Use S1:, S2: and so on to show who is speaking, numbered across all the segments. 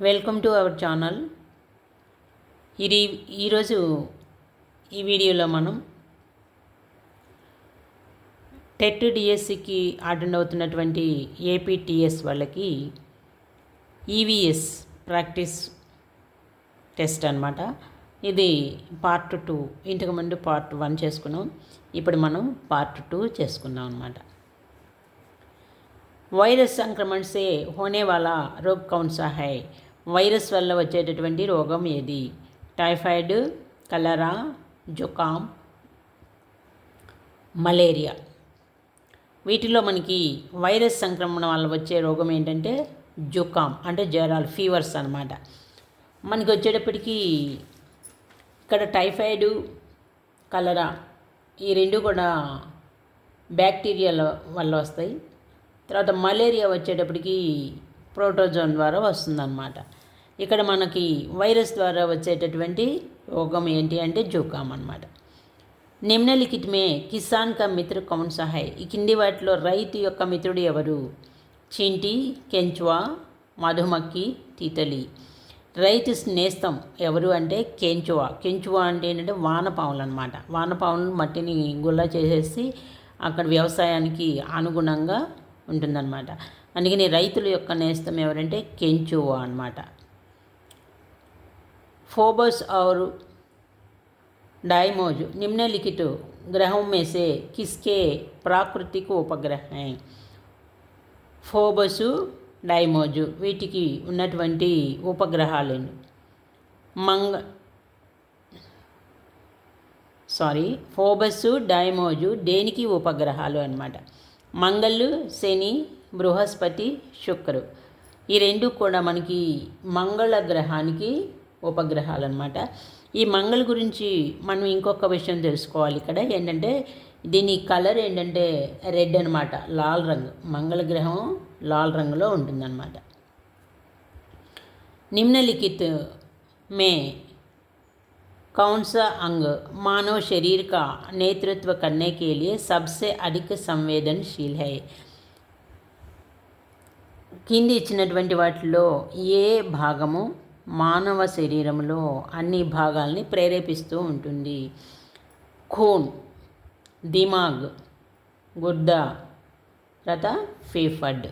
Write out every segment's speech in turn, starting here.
S1: Welcome to our channel. ఇది ఈరోజు ఈ వీడియోలో మనం టెట్ డిఎస్సికి అటెండ్ అవుతున్నటువంటి ఏపీటీఎస్ వాళ్ళకి ఈవీఎస్ ప్రాక్టీస్ టెస్ట్ అనమాట ఇది పార్ట్ టూ. ఇంతకుముందు పార్ట్ వన్ చేసుకున్నాం. ఇప్పుడు మనం పార్ట్ టూ చేసుకున్నాం అనమాట వైరస్ సంక్రమణసే హోనే వాలా రోగ్ కౌన్ హై? వైరస్ వల్ల వచ్చేటటువంటి రోగం ఏది? టైఫాయిడ్ కలరా జుకామ్ మలేరియా. వీటిలో మనకి వైరస్ సంక్రమణ వల్ల వచ్చే రోగం ఏంటంటే జుకామ్ అంటే జ్వరాలు ఫీవర్స్ అనమాట మనకి వచ్చేటప్పటికీ ఇక్కడ టైఫాయిడ్ కలరా ఈ రెండు కూడా బ్యాక్టీరియాల వల్ల వస్తాయి. తర్వాత మలేరియా వచ్చేటప్పటికి ప్రోటోజోన్ ద్వారా వస్తుందన్నమాట. ఇక్కడ మనకి వైరస్ ద్వారా వచ్చేటటువంటి రోగం ఏంటి అంటే జోకాం అనమాట నిమ్నలిఖితమే కిసాన్ కా మిత్ర కౌన్ సహాయ్ ఈ కింది వాటిలో రైతు యొక్క మిత్రుడు ఎవరు? చింటి కెంచువా మధుమక్కి తీతలి. రైతు స్నేస్తం ఎవరు అంటే కెంచువా. కెంచువా అంటే ఏంటంటే వానపాములు అనమాట వానపాములు మట్టిని గుల్ల చేసేసి అక్కడ వ్యవసాయానికి అనుగుణంగా ఉంటుందన్నమాట అందుకని రైతుల యొక్క నేస్తం ఎవరంటే కెంచువా అనమాట फोबस और डायमोज निम्नलिखित ग्रहों में से किसके प्राकृतिक उपग्रह हैं ఫోబసు డైమోజు వీటికి ఉన్నటువంటి ఉపగ్రహాలు మంగ సారీ ఫోబస్సు డైమోజు దేనికి ఉపగ్రహాలు అనమాట మంగళ్ళు శని బృహస్పతి శుక్రు. ఈ రెండు కూడా మనకి మంగళ గ్రహానికి ఉపగ్రహాలు అనమాట ఈ మంగళ గురించి మనం ఇంకొక విషయం తెలుసుకోవాలి ఇక్కడ. ఏంటంటే దీని కలర్ ఏంటంటే రెడ్ అనమాట లాల్ రంగు. మంగళ గ్రహం లాల్ రంగులో ఉంటుందన్నమాట. నిమ్నలిఖిత్ మే कौन सा अंग मानव शरीर का नेतृत्व करने के लिए सबसे अधिक संवेदनशील है కింది ఇచ్చినటువంటి వాటిలో ఏ భాగము మానవ శరీరంలో అన్ని భాగాల్ని ప్రేరేపిస్తూ ఉంటుంది ఖూన్ దిమాగ్ గుడ్డ తర్వాత ఫీఫడ్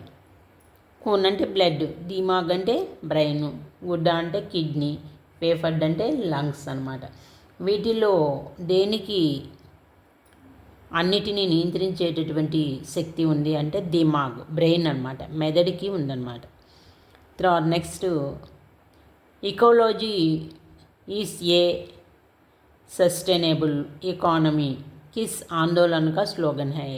S1: ఖూన్ అంటే బ్లడ్ దిమాగ్ అంటే బ్రెయిన్ గుడ్డ అంటే కిడ్నీ పేఫర్డ్ అంటే లంగ్స్ అనమాట వీటిలో దేనికి అన్నిటినీ నియంత్రించేటటువంటి శక్తి ఉంది అంటే దిమాగ్ బ్రెయిన్ అనమాట మెదడుకి ఉందన్నమాట. తర్వాత next ecology is a sustainable economy kiss ఆందోళనగా స్లోగన్ హై.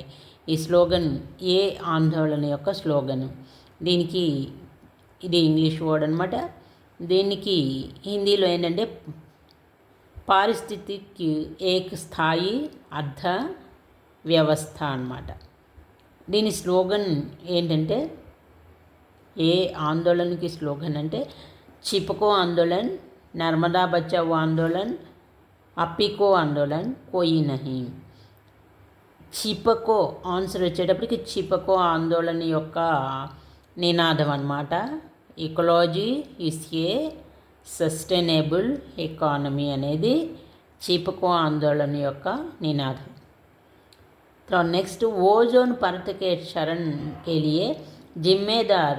S1: ఈ స్లోగన్ ఏ ఆందోళన యొక్క స్లోగన్? దీనికి ఇది ఇంగ్లీష్ వర్డ్ అనమాట దీనికి హిందీలో ఏంటంటే పారిస్థితికి ఏక స్థాయి అర్థ వ్యవస్థ అన్నమాట. దీని స్లోగన్ ఏంటంటే ఏ ఆందోళనకి స్లోగన్ అంటే చిపకో ఆందోళన్ నర్మదా బచావ్ ఆందోళన్ అప్పికో ఆందోళన్ కోయి నహి. చిపకో ఆన్సర్ వచ్చేటప్పటికి చిపకో ఆందోళన యొక్క నినాదం అన్నమాట. ecology is a sustainable economy అనేది చిపకో ఆందోళన యొక్క నినాదం తర్వాత నెక్స్ట్ ఓజోన్ परत के क्षरण के लिए जिम्मेदार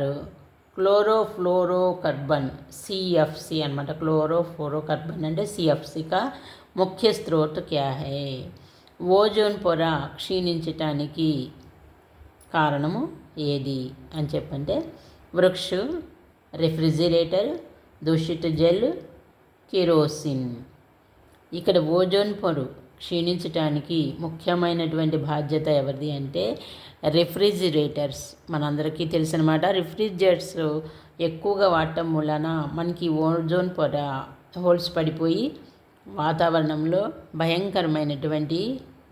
S1: క్లోరోఫ్లోరోకర్బన్ సిఎఫ్సి అనమాట క్లోరోఫ్లోరోకర్బన్ అంటే సిఎఫ్సి కా ముఖ్య స్త్రోత్ క్యా హే ఓజోన్ పొర క్షీణించటానికి కారణము ఏది అని చెప్పంటే వృక్ష రిఫ్రిజిరేటర్ దూషిత జెల్ కిరోసిన్. ఇక్కడ ఓజోన్ పొరు క్షీణించటానికి ముఖ్యమైనటువంటి బాధ్యత ఎవరిది అంటే రిఫ్రిజిరేటర్స్. మనందరికీ తెలిసినమాట రిఫ్రిజిరేటర్స్ ఎక్కువగా వాడటం వలన మనకి ఓజోన్ పొర హోల్స్ పడిపోయి వాతావరణంలో భయంకరమైనటువంటి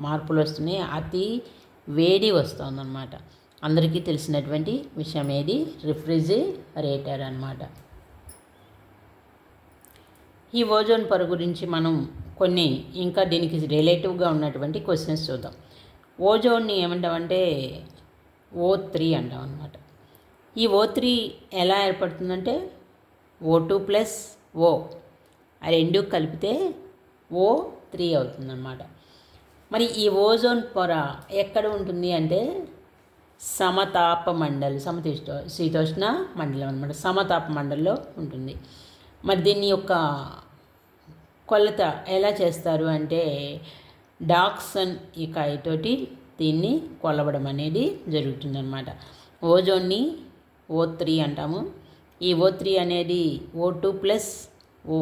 S1: మార్పులు వస్తున్నాయి అతి వేడి వస్తుందన్నమాట. అందరికీ తెలిసినటువంటి విషయం ఏది? రిఫ్రిజిరేటర్ అనమాట ఈ ఓజోన్ పొర గురించి మనం కొన్ని ఇంకా దీనికి రిలేటివ్గా ఉన్నటువంటి క్వశ్చన్స్ చూద్దాం. ఓజోన్ని ఏమంటామంటే ఓ త్రీ అంటాం అనమాట ఈ ఓ త్రీ ఎలా ఏర్పడుతుందంటే ఓ టూ ప్లస్ ఓ ఆ రెండు కలిపితే ఓ త్రీ అవుతుందన్నమాట. మరి ఈ ఓజోన్ పొర ఎక్కడ ఉంటుంది అంటే సమతాప మండలి సమతీష్ట శీతోష్ణ మండలం అనమాట సమతాప మండలిలో ఉంటుంది. మరి దీన్ని యొక్క కొలత ఎలా చేస్తారు అంటే డాక్సన్ ఈ కాయతోటి దీన్ని కొలవడం అనేది జరుగుతుందన్నమాట. ఓజోన్ని ఓ త్రీ అంటాము. ఈ ఓ త్రీ అనేది ఓ టూ ప్లస్ ఓ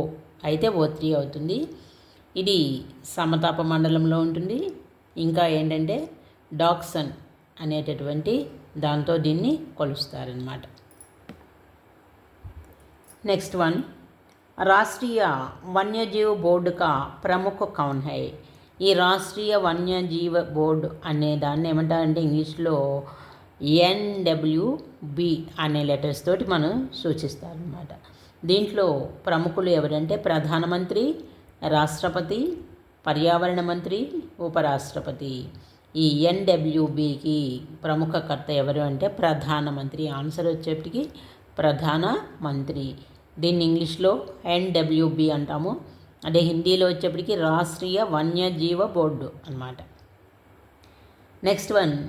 S1: అయితే ఓ త్రీ అవుతుంది. ఇది సమతాప మండలంలో ఉంటుంది. ఇంకా ఏంటంటే డాక్సన్ అనేటటువంటి దాంతో దీన్ని కొలుస్తారనమాట నెక్స్ట్ వన్ రాష్ట్రీయ వన్యజీవ బోర్డు కా ప్రముఖ కౌన్ హై. ఈ రాష్ట్రీయ వన్యజీవ బోర్డు అనే దాన్ని ఏమంటారంటే ఇంగ్లీష్లో ఎన్డబ్ల్యూబి అనే లెటర్స్ తోటి మనం సూచిస్తారనమాట దీంట్లో ప్రముఖులు ఎవరంటే ప్రధానమంత్రి రాష్ట్రపతి పర్యావరణ మంత్రి ఉపరాష్ట్రపతి. ఈ ఎన్డబ్ల్యూబికి ప్రముఖ కర్త ఎవరు అంటే ప్రధానమంత్రి? ఆన్సర్ వచ్చేప్పటికి ప్రధాన మంత్రి. దీన్ని ఇంగ్లీష్లో ఎన్డబ్ల్యూబి అంటాము. అదే హిందీలో వచ్చేప్పటికి రాష్ట్రీయ వన్యజీవ బోర్డు అనమాట నెక్స్ట్ వన్.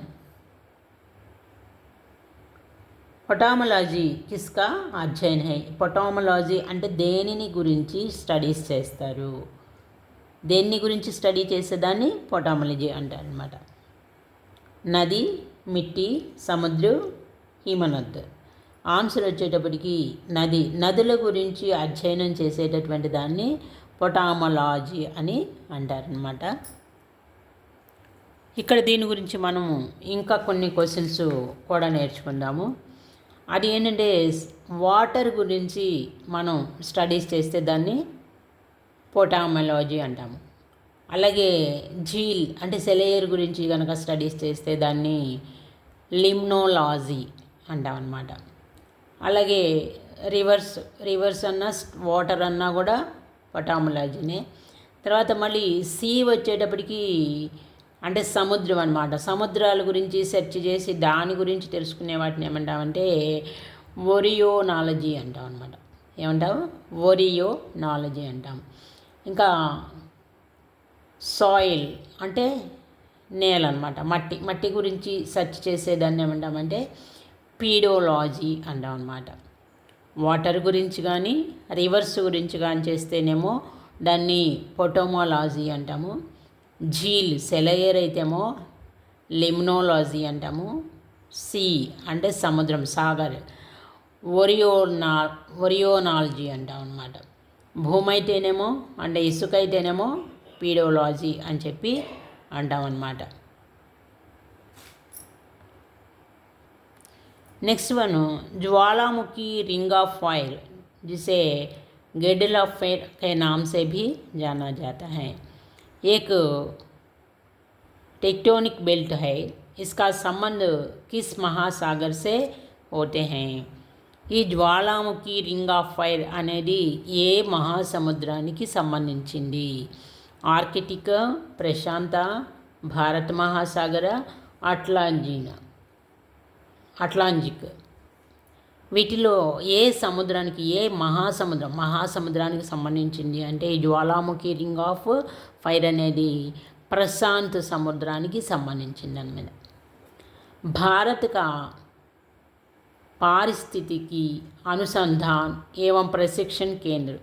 S1: పొటామలాజీ కిస్కా అధ్యయన్ హై. పొటామలాజీ అంటే దేనిని గురించి స్టడీస్ చేస్తారు? దేన్ని గురించి స్టడీ చేసేదాన్ని? పొటామలజీ అంటారు అనమాట నది మిట్టి సముద్రం హిమనద్. ఆన్సర్ వచ్చేటప్పటికి నది. నదుల గురించి అధ్యయనం చేసేటటువంటి దాన్ని పొటామలాజీ అని అంటారనమాట ఇక్కడ దీని గురించి మనము ఇంకా కొన్ని క్వశ్చన్స్ కూడా నేర్చుకుందాము. అది ఏంటంటే వాటర్ గురించి మనం స్టడీస్ చేస్తే దాన్ని పొటామలాజీ అంటాము. అలాగే జీల్ అంటే సెలయర్ గురించి కనుక స్టడీస్ చేస్తే దాన్ని లిమ్నోలాజీ అంటామన్నమాట. అలాగే రివర్స్ రివర్స్ అన్నా వాటర్ అన్నా కూడా పటాములాజీనే. తర్వాత మళ్ళీ సీ వచ్చేటప్పటికి అంటే సముద్రం అనమాట సముద్రాల గురించి సెర్చ్ చేసి దాని గురించి తెలుసుకునే వాటిని ఏమంటామంటే ఒరియో నాలజీ అంటాం అనమాట ఏమంటావు? ఒరియో నాలజీ అంటాం. ఇంకా సాయిల్ అంటే నేల అనమాట మట్టి మట్టి గురించి సెర్చ్ చేసేదాన్ని ఏమంటామంటే పీడోలాజీ అంటాం అనమాట వాటర్ గురించి కానీ రివర్స్ గురించి కానీ చేస్తేనేమో దాన్ని పొటోమోలాజీ అంటాము. జీల్ సెలయర్ అయితేమో లిమ్నోలాజీ అంటాము. సీ అంటే సముద్రం సాగర్. ఒరియోనా ఒరియోనాలజీ అంటాం అనమాట భూమి అయితేనేమో అంటే ఇసుక అయితేనేమో పీడోలాజీ అని చెప్పి అంటాం అనమాట नेक्स्ट वन ज्वालामुखी रिंग ऑफ फायर जिसे गेडल ऑफ फायर के नाम से भी जाना जाता है एक टेक्टोनिक बेल्ट है इसका संबंध किस महासागर से होते हैं ఈ జ్వాలాముఖి రింగ్ ఆఫ్ ఫైర్ అనేది ఏ మహాసముద్రానికి సంబంధించింది ఆర్కిటిక్ ప్రశాంత భారత మహాసాగర అట్లాంజీనా అట్లాంజిక్. వీటిలో ఏ సముద్రానికి ఏ మహాసముద్రం మహాసముద్రానికి సంబంధించింది అంటే జ్వాలాముఖి రింగ్ ఆఫ్ ఫైర్ అనేది ప్రశాంత్ సముద్రానికి సంబంధించింది అనమాట భారత్క పారిస్థితికి అనుసంధాన్ ఏవం ప్రశిక్షణ కేంద్ర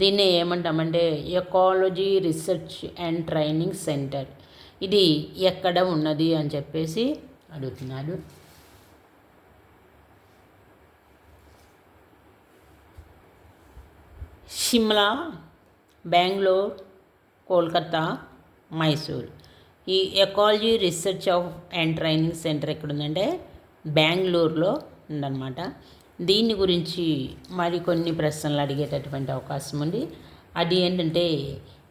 S1: దీన్ని ఏమంటామంటే ecology research and training centre ఇది ఎక్కడ ఉన్నది అని చెప్పేసి అడుగుతున్నారు. షిమ్లా బెంగళూరు కోల్కతా మైసూర్ ఈ ecology research of and training centre ఎక్కడుందంటే బెంగళూరులో ఉందన్నమాట. దీని గురించి మరికొన్ని ప్రశ్నలు అడిగేటటువంటి అవకాశం ఉంది. అది ఏంటంటే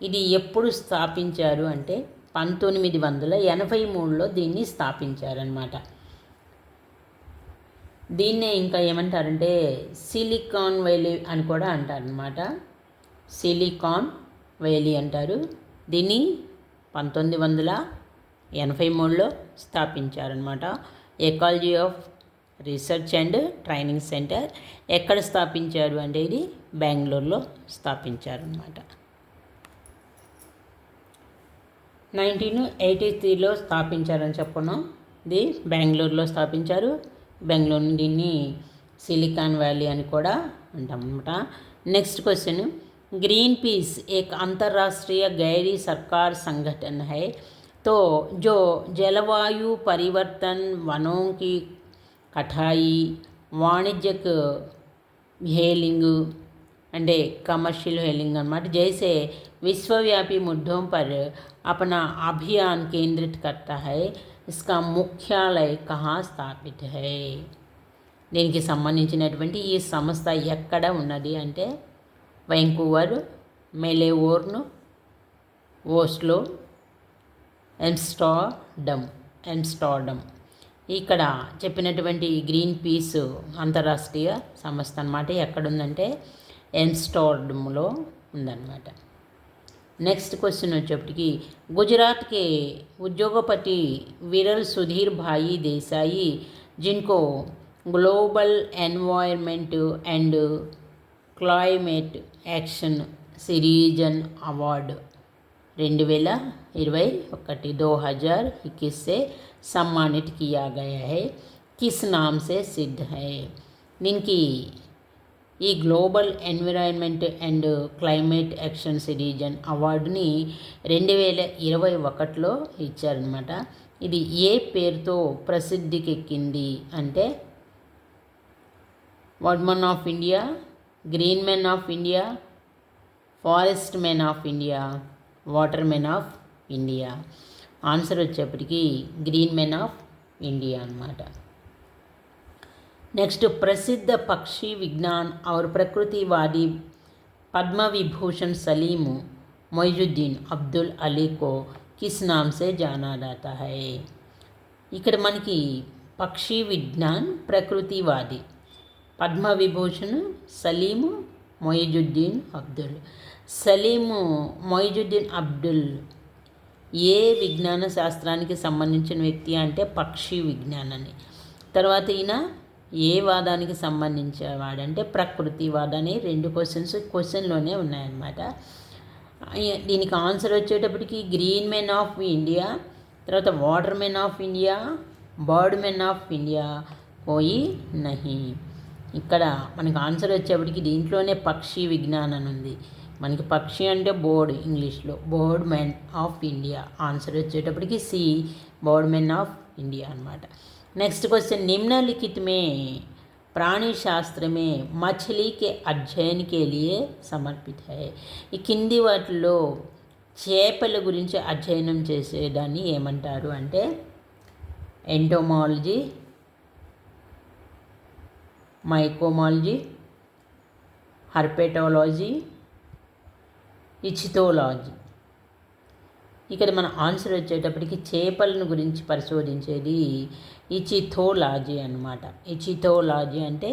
S1: ఇది ఎప్పుడు స్థాపించారు అంటే పంతొమ్మిది వందల ఎనభై మూడులో దీన్ని స్థాపించారనమాట దీన్నే ఇంకా ఏమంటారంటే సిలికాన్ వ్యాలీ అని కూడా అంటారనమాట సిలికాన్ వ్యాలీ అంటారు. దీన్ని పంతొమ్మిది వందల ఎనభై మూడులో స్థాపించారనమాట ecology of research and training centre ఎక్కడ స్థాపించారు అంటే ఇది బెంగళూరులో స్థాపించారనమాట నైన్టీన్ ఎయిటీ త్రీలో స్థాపించారని చెప్పను ఇది బెంగళూరులో స్థాపించారు. బెంగళూరు దీన్ని సిలికాన్ వ్యాలీ అని కూడా అంటామన్నమాట. Next question. గ్రీన్ పీస్ एक అంతర్రాష్ట్రీయ గైరీ సర్కార్ సంఘటన హై. తో జో జలవాయు పరివర్తన్ वनों కఠాయి వాణిజ్యకు హేలింగు అంటే కమర్షియల్ హేలింగ్ అనమాట జైసే విశ్వవ్యాపీ ముద్దం పర్ अपना అభియాన్ केंद्रित करता హై ఇస్కా ముఖ్యాలయ కహా స్థాపిత హై. దీనికి సంబంధించినటువంటి ఈ సంస్థ ఎక్కడ ఉన్నది అంటే వెంకూవర్ మెలేవోర్న్ ఓస్లో ఎంస్టాడమ్ ఎంస్టాడమ్ ఇక్కడ చెప్పినటువంటి గ్రీన్ పీస్ అంతర్రాష్ట్రీయ సంస్థ అనమాట ఎక్కడుందంటే ఎన్స్టార్డమ్లో ఉందన్నమాట. నెక్స్ట్ క్వశ్చన్ వచ్చేప్పటికి గుజరాత్కి ఉద్యోగపతి Viral Sudhir bhai Desai GENCO global environment and climate action సిరీజన్ award రెండు వేల ఇరవై ఒకటి दो हजार इक्कीस से सम्मानित किया गया है किस नाम से सिद्ध है దీనికి ఈ global environment and climate action సిరీజన్ అవార్డుని రెండు వేల ఇరవై ఒకటిలో ఇచ్చారనమాట ఇది ఏ పేరుతో ప్రసిద్ధికెక్కింది అంటే వర్డ్మన్ of India green men of India forest men of India water men of India answer వచ్చేప్పటికి గ్రీన్ మెన్ ఆఫ్ ఇండియా అనమాట నెక్స్ట్ ప్రసిద్ధ పక్షి విజ్ఞాన్ और ప్రకృతివాది పద్మ విభూషణ్ సలీం మొయిజుద్దీన్ అబ్దుల్ అలీ కో కిస్ నామ్ సే జానా జాతా హై. ఇక్కడ మనకి పక్షి విజ్ఞాన్ ప్రకృతివాది పద్మ విభూషణ్ సలీము మొయిజుద్దీన్ అబ్దుల్. సలీము మొయిజుద్దీన్ అబ్దుల్ ఏ విజ్ఞాన శాస్త్రానికి సంబంధించిన వ్యక్తి అంటే పక్షి విజ్ఞానాన్ని తర్వాత ఈయన ఏ వాదానికి సంబంధించేవాడంటే ప్రకృతి వాదని రెండు క్వశ్చన్స్ క్వశ్చన్లోనే ఉన్నాయన్నమాట. దీనికి ఆన్సర్ వచ్చేటప్పటికి గ్రీన్ మెన్ ఆఫ్ ఇండియా తర్వాత water men of India bird men of India పోయి నహి. ఇక్కడ మనకు ఆన్సర్ వచ్చేప్పటికి దీంట్లోనే పక్షి విజ్ఞానం ఉంది మనకి పక్షి అంటే బోర్డ్ ఇంగ్లీష్లో. Bird men of India. Answer వచ్చేటప్పటికి C bird men of India అనమాట నెక్స్ట్ క్వశ్చన్ నిమ్నలిఖితమే మే శాస్త్రమే మచ్లీకి అధ్యయన के సమర్పిత. ఈ కింది వాటిలో చేపల గురించి అధ్యయనం చేసేదాన్ని ఏమంటారు అంటే ఎంటోమాలజీ మైకోమాలజీ హర్పెటాలజీ ఇచితోలాజీ ఇక్కడ మన ఆన్సర్ వచ్చేటప్పటికి చేపలను గురించి పరిశోధించేది ఇచిథోలాజీ అనమాట ఇచిథోలాజీ అంటే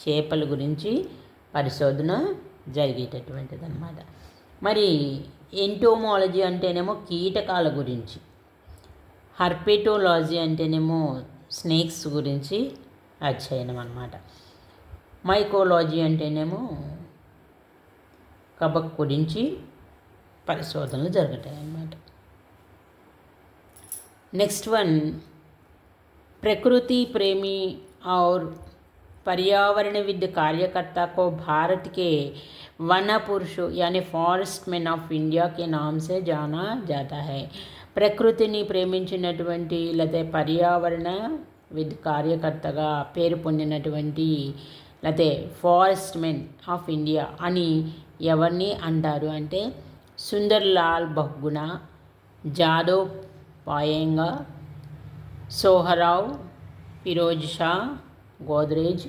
S1: చేపల గురించి పరిశోధన జరిగేటటువంటిది అనమాట మరి ఎంటోమాలజీ అంటేనేమో కీటకాల గురించి హర్పెటోలాజీ అంటేనేమో స్నేక్స్ గురించి అధ్యయనం అనమాట మైకోలాజీ అంటేనేమో కబక్ గురించి పరిశోధనలు జరుగుతాయి అన్నమాట నెక్స్ట్ వన్ प्रकृति प्रेमी और पर्यावरणविद कार्यकर्ता को भारत के वन पुरुष यानी फॉरेस्ट मैन ऑफ इंडिया के नाम से जाना जाता है ప్రకృతిని ప్రేమించినటువంటి లేకపోతే పర్యావరణ విద్ కార్యకర్తగా పేరు పొందినటువంటి లేకపోతే ఫారెస్ట్ మెన్ ఆఫ్ ఇండియా అని ఎవరిని అంటారు అంటే సుందర్లాల్ బహుగుణ జాదవ్ పాయంగ సోహరావ్ ఫిరోజ్ షా గోద్రేజ్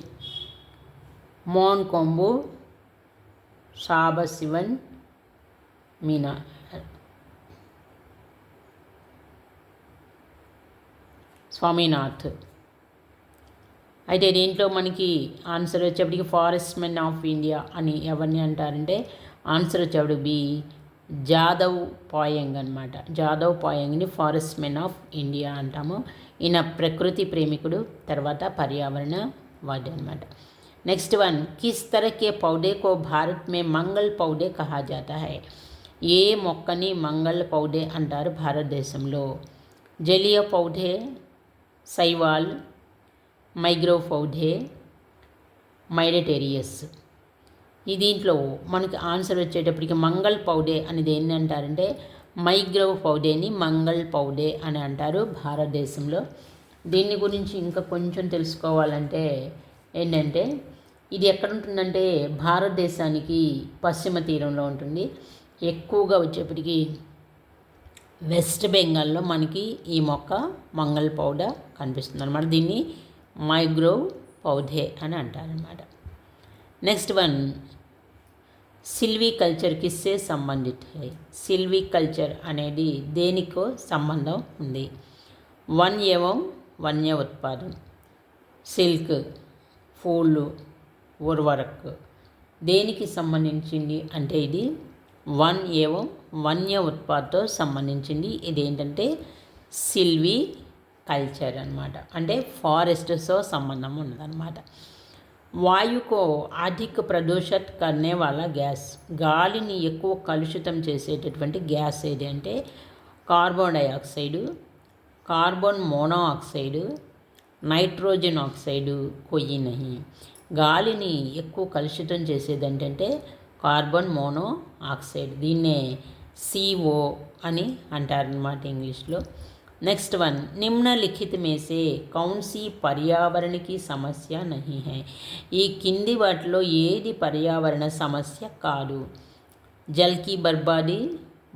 S1: మోన్ కొంబు సాబశివన్ మీనా. స్వామినాథ్. అయితే దీంట్లో మనకి ఆన్సర్ వచ్చేప్పటికి ఫారెస్ట్ మెన్ ఆఫ్ ఇండియా అని ఎవరిని అంటారంటే ఆన్సర్ వచ్చేప్పుడు బి జాదవ్ పాయంగ్ అనమాట జాదవ్ పాయంగ్ని ఫారెస్ట్ మెన్ ఆఫ్ ఇండియా అంటాము. ఈయన ప్రకృతి ప్రేమికుడు తర్వాత పర్యావరణ వాడి అనమాట నెక్స్ట్ వన్ కిస్ తరకే పౌడే కో భారత్ మే మంగళ్ పౌడే కహా జాతా హై. ఏ మొక్కని మంగళ పౌడే అంటారు భారతదేశంలో? జలీయ పౌడే సైవాల్ మైగ్రోఫౌడే మైడటేరియస్. ఈ దీంట్లో మనకి ఆన్సర్ వచ్చేటప్పటికి మంగళ్ పౌడే అనేది ఏంటంటారంటే మైగ్రవ్ పౌడేని మంగళ్ పౌడే అని అంటారు భారతదేశంలో. దీని గురించి ఇంకా కొంచెం తెలుసుకోవాలంటే ఏంటంటే ఇది ఎక్కడ ఉంటుందంటే భారతదేశానికి పశ్చిమ తీరంలో ఉంటుంది. ఎక్కువగా వచ్చేప్పటికి వెస్ట్ బెంగాల్లో మనకి ఈ మొక్క మంగళ పౌడర్ కనిపిస్తుంది అనమాట దీన్ని మైగ్రోవ్ పౌధే అని అంటారనమాట నెక్స్ట్ వన్ సిల్వీ కల్చర్ కిస్సే సంబంధిత. సిల్వీ కల్చర్ అనేది దేనికో సంబంధం ఉంది. వన్ ఏవం వన్య ఉత్పాదన సిల్క్ ఫూళ్ళు ఉర్వరక్. దేనికి సంబంధించింది అంటే ఇది వన్ ఏవం వన్య ఉత్పాదతో సంబంధించింది. ఇది ఏంటంటే సిల్వీ కల్చర్ అనమాట అంటే ఫారెస్ట్తో సంబంధం ఉన్నదన్నమాట. వాయుకో అధిక ప్రదూషత్ కన్నే వాళ్ళ గ్యాస్. గాలిని ఎక్కువ కలుషితం చేసేటటువంటి గ్యాస్ ఏది అంటే carbon dioxide carbon monoxide nitrogen oxide కొయ్యి నహి గాలిని ఎక్కువ కలుషితం చేసేది ఏంటంటే కార్బన్ మోనో ఆక్సైడ్. దీన్నే సిఓ అని అంటారనమాట ఇంగ్లీష్లో. నెక్స్ట్ వన్ నిమ్నలిఖిత में से कौन सी पर्यावरण की సమస్య नहीं है ఈ కింది వాటిలో ఏది పర్యావరణ సమస్య కాదు जल की बर्बादी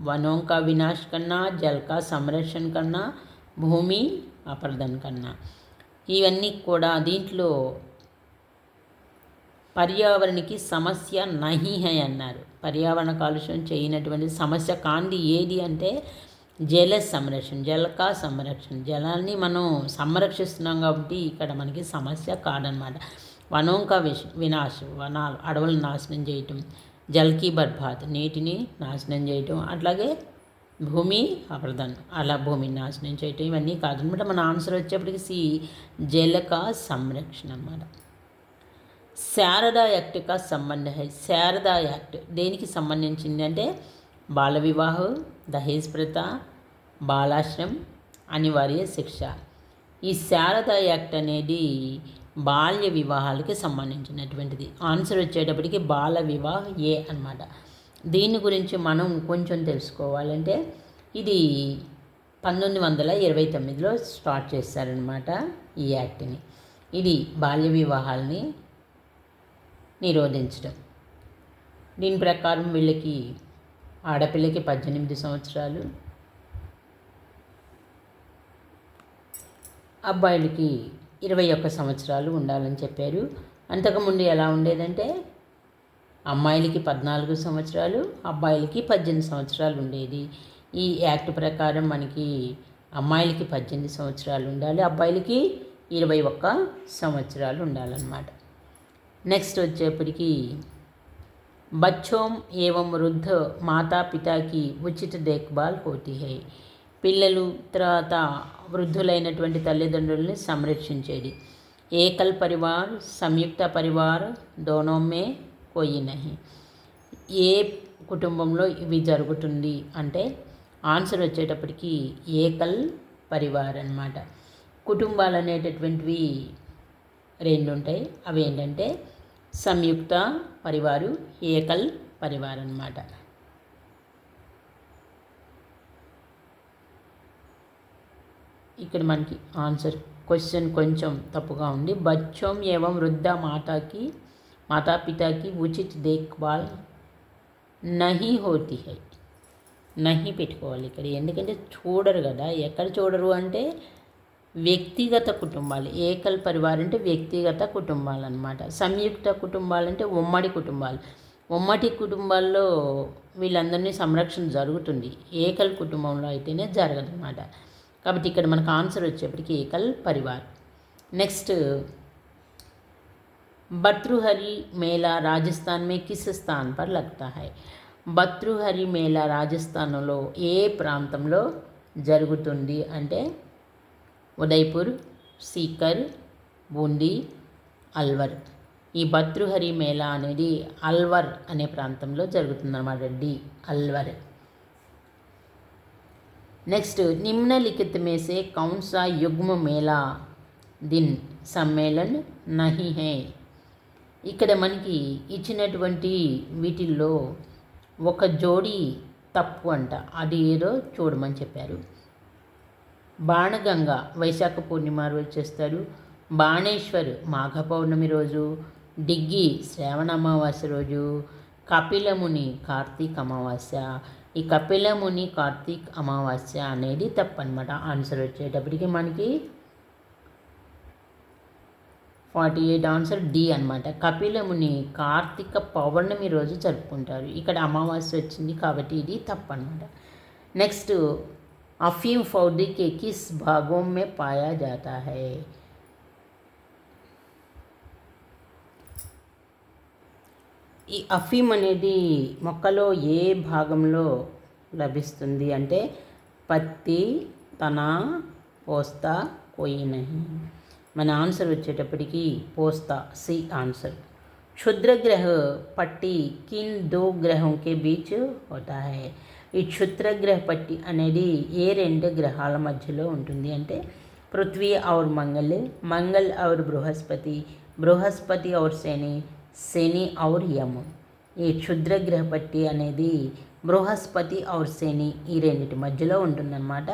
S1: वनों का विनाश करना जल का సంరక్షణ करना భూమి అపర్ధన కన్నా ఇవన్నీ కూడా దీంట్లో పర్యావరణకి సమస్య నహి హై అన్నారు పర్యావరణ కాలుష్యం చేయనటువంటి సమస్య కాంది ఏది అంటే జల సంరక్షణ జలకా సంరక్షణ. జలాన్ని మనం సంరక్షిస్తున్నాం కాబట్టి ఇక్కడ మనకి సమస్య కాదనమాట వనోంక విష వినాశం వనాలు అడవులను నాశనం చేయటం జల్కి బర్బాద్ నీటిని నాశనం చేయటం అట్లాగే భూమి అప్రధానం అలా భూమిని నాశనం చేయటం ఇవన్నీ కాదనమాట మన ఆన్సర్ వచ్చేప్పటికి సి జలక సంరక్షణ అనమాట శారదా యాక్ట్ కా సంబంధ శారదా యాక్ట్ దేనికి సంబంధించింది అంటే బాల వివాహం దహేజ్ ప్రత బాలాశ్రమ్ అనివార్య శిక్ష. ఈ శారదా యాక్ట్ అనేది బాల్య వివాహాలకి సంబంధించినటువంటిది. ఆన్సర్ వచ్చేటప్పటికి బాల వివాహ ఏ అనమాట దీని గురించి మనం కొంచెం తెలుసుకోవాలంటే ఇది పంతొమ్మిది వందల ఇరవై తొమ్మిదిలో స్టార్ట్ చేశారనమాట ఈ యాక్ట్ని. ఇది బాల్య వివాహాలని నిరోధించడం. దీని ప్రకారం వీళ్ళకి ఆడపిల్లకి పద్దెనిమిది సంవత్సరాలు. అబ్బాయిలకి ఇరవై ఒక్క సంవత్సరాలు ఉండాలని చెప్పారు. అంతకుముందు ఎలా ఉండేదంటే అమ్మాయిలకి పద్నాలుగు సంవత్సరాలు అబ్బాయిలకి పద్దెనిమిది సంవత్సరాలు ఉండేది. ఈ యాక్ట్ ప్రకారం మనకి అమ్మాయిలకి పద్దెనిమిది సంవత్సరాలు ఉండాలి అబ్బాయిలకి ఇరవై ఒక్క సంవత్సరాలు ఉండాలన్నమాట. నెక్స్ట్ వచ్చేప్పటికి బచ్చోం ఏవం వృద్ధ మాతా పితాకి ఉచిత దేఖ్భాల్ హోతీ హై. పిల్లలు తర్వాత వృద్ధులైనటువంటి తల్లిదండ్రుల్ని సంరక్షించేది. ఏకల్ పరివార్ సంయుక్త పరివార్ దోనోమే కోయి నహి. ఏ కుటుంబంలో ఇవి జరుగుతుంది అంటే ఆన్సర్ వచ్చేటప్పటికి ఏకల్ పరివార్ అనమాట కుటుంబాలు అనేటటువంటివి రెండు ఉంటాయి అవి ఏంటంటే సంయుక్త పరివారు ఏకల్ పరివార్ అనమాట ఇక్కడ మనకి ఆన్సర్ క్వశ్చన్ కొంచెం తప్పుగా ఉంది. బచ్చోం ఏవం వృద్ధ మాతాకి మాతాపితాకి ఉచిత్ దేఖ్భాల్ నహి హోతి హై. నహి పెట్టుకోవాలి ఇక్కడ ఎందుకంటే చూడరు కదా. ఎక్కడ చూడరు అంటే వ్యక్తిగత కుటుంబాలు ఏకల్ పరివార్ అంటే వ్యక్తిగత కుటుంబాలు అనమాట సంయుక్త కుటుంబాలు అంటే ఉమ్మడి కుటుంబాలు. ఉమ్మడి కుటుంబాల్లో వీళ్ళందరినీ సంరక్షణ జరుగుతుంది. ఏకల్ కుటుంబంలో అయితేనే జరగదన్నమాట. కాబట్టి ఇక్కడ మనకు ఆన్సర్ వచ్చేప్పటికి ఏకల్ పరివార్. నెక్స్ట్ భర్తృహరి మేళా రాజస్థాన్ మే కిస్ స్థాన్ పర్ లగ్తా హై? భతృహరి మేళా రాజస్థాన్లో ఏ ప్రాంతంలో జరుగుతుంది అంటే ఉదయ్పూర్ సీకర్ బూందీ అల్వర్. ఈ భతృహరి మేళా అనేది అల్వర్ అనే ప్రాంతంలో జరుగుతుందన్నమాట డి అల్వర్. నెక్స్ట్ నిమ్నలిఖితమేసే కౌన్స యుగ్మ మేళా దిన్ సమ్మేళన్ నహి హే. ఇక్కడ మనకి ఇచ్చినటువంటి వీటిల్లో ఒక జోడి తప్పు అంట. అది ఏదో చూడమని చెప్పారు. బాణగంగ వైశాఖ పూర్ణిమ రోజు చేస్తారు. బాణేశ్వర్ మాఘ పౌర్ణమి రోజు డిగ్గి శ్రావణ అమావాస్య రోజు కపిలముని కార్తీక్ అమావాస్య. ఈ కపిలముని కార్తీక్ అమావాస్య అనేది తప్పనమాట. ఆన్సర్ వచ్చేటప్పటికి మనకి ఫార్టీ ఎయిట్ ఆన్సర్ డి అనమాట కపిలముని కార్తీక పౌర్ణమి రోజు జరుపుకుంటారు. ఇక్కడ అమావాస్య వచ్చింది కాబట్టి ఇది తప్పనమాట. నెక్స్ట్ అఫీమ్ పౌడర్ के किस भागों में पाया जाता है ఈ అఫీమ్ అనేది మొక్కలో ఏ భాగంలో లభిస్తుంది అంటే పత్తి తన పోస్తా कोई नहीं మన ఆన్సర్ వచ్చేటప్పటికి పోస్తా సి ఆన్సర్ क्षुद्र ग्रह పట్టి కిన్ దో గ్రహం కే బీచ్ హోతా హై ఈ క్షుత్రగ్రహ పట్టి అనేది ఏ రెండు గ్రహాల మధ్యలో ఉంటుంది అంటే పృథ్వీ ఔర్ మంగళ్ మంగళ్ ఔర్ బృహస్పతి బృహస్పతి ఔర్ శని శని ఔర్ యము. ఈ క్షుద్రగ్రహ పట్టి అనేది బృహస్పతి ఔర్ శని ఈ రెండింటి మధ్యలో ఉంటుందన్నమాట.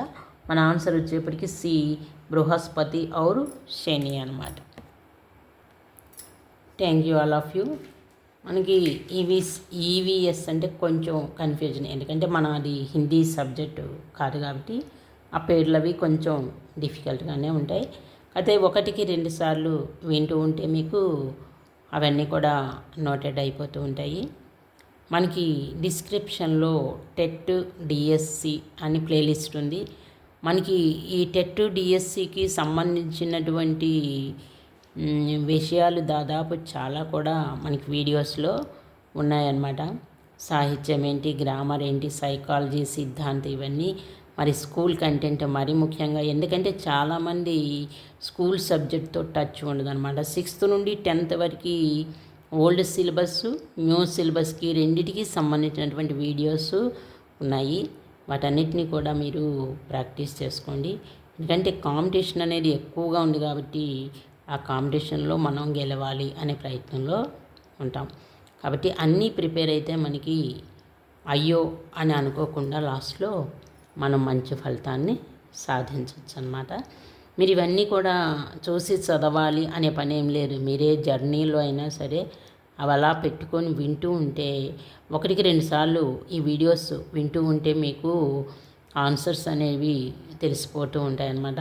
S1: మన ఆన్సర్ వచ్చేప్పటికి సి బృహస్పతి ఔర్ శని అనమాట thank you all of you. మనకి ఈవీస్ ఈవీఎస్ అంటే కొంచెం కన్ఫ్యూజన్ ఎందుకంటే మన అది హిందీ సబ్జెక్టు కాదు కాబట్టి ఆ పేర్లు అవి కొంచెం డిఫికల్ట్గానే ఉంటాయి. అయితే ఒకటికి రెండు సార్లు వింటూ ఉంటే మీకు అవన్నీ కూడా నోటెడ్ అయిపోతూ ఉంటాయి. మనకి డిస్క్రిప్షన్లో టెట్ డిఎస్సి అని ప్లేలిస్ట్ ఉంది. మనకి ఈ టెట్ డిఎస్సికి సంబంధించినటువంటి విషయాలు దాదాపు చాలా కూడా మనకి వీడియోస్లో ఉన్నాయన్నమాట. సాహిత్యం ఏంటి గ్రామర్ ఏంటి సైకాలజీ సిద్ధాంతం ఇవన్నీ మరి స్కూల్ కంటెంట్ మరీ ముఖ్యంగా. ఎందుకంటే చాలామంది స్కూల్ సబ్జెక్ట్తో టచ్ ఉండదన్నమాట. సిక్స్త్ నుండి టెన్త్ వరకు ఓల్డ్ సిలబస్ న్యూ సిలబస్కి రెండిటికి సంబంధించినటువంటి వీడియోస్ ఉన్నాయి. వాటన్నిటిని కూడా మీరు ప్రాక్టీస్ చేసుకోండి. ఎందుకంటే కాంపిటీషన్ అనేది ఎక్కువగా ఉంది కాబట్టి ఆ కాంపిటీషన్లో మనం గెలవాలి అనే ప్రయత్నంలో ఉంటాం. కాబట్టి అన్నీ ప్రిపేర్ అయితే మనకి అయ్యో అని అనుకోకుండా లాస్ట్లో మనం మంచి ఫలితాన్ని సాధించవచ్చు అనమాట మీరు ఇవన్నీ కూడా చూసి చదవాలి అనే పని ఏం లేదు. మీరే జర్నీలో అయినా సరే అవి అలా పెట్టుకొని వింటూ ఉంటే ఒకటికి రెండుసార్లు ఈ వీడియోస్ వింటూ ఉంటే మీకు ఆన్సర్స్ అనేవి తెలిసిపోతూ ఉంటాయి అన్నమాట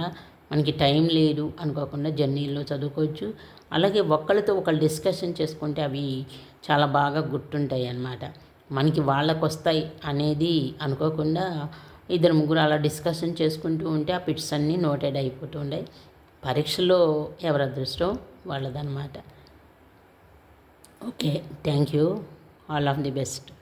S1: మనకి టైం లేదు అనుకోకుండా జర్నీలో చదువుకోవచ్చు. అలాగే ఒకళ్ళతో ఒకళ్ళు డిస్కషన్ చేసుకుంటే అవి చాలా బాగా గుర్తుంటాయి అన్నమాట. మనకి వాళ్ళకు వస్తాయి అనేది అనుకోకుండా ఇద్దరు ముగ్గురు అలా డిస్కషన్ చేసుకుంటూ ఉంటే ఆ పిట్స్ అన్నీ నోటెడ్ అయిపోతూ ఉంటాయి పరీక్షలో ఎవరి అదృష్టం వాళ్ళదన్నమాట. Okay thank you. All of the best.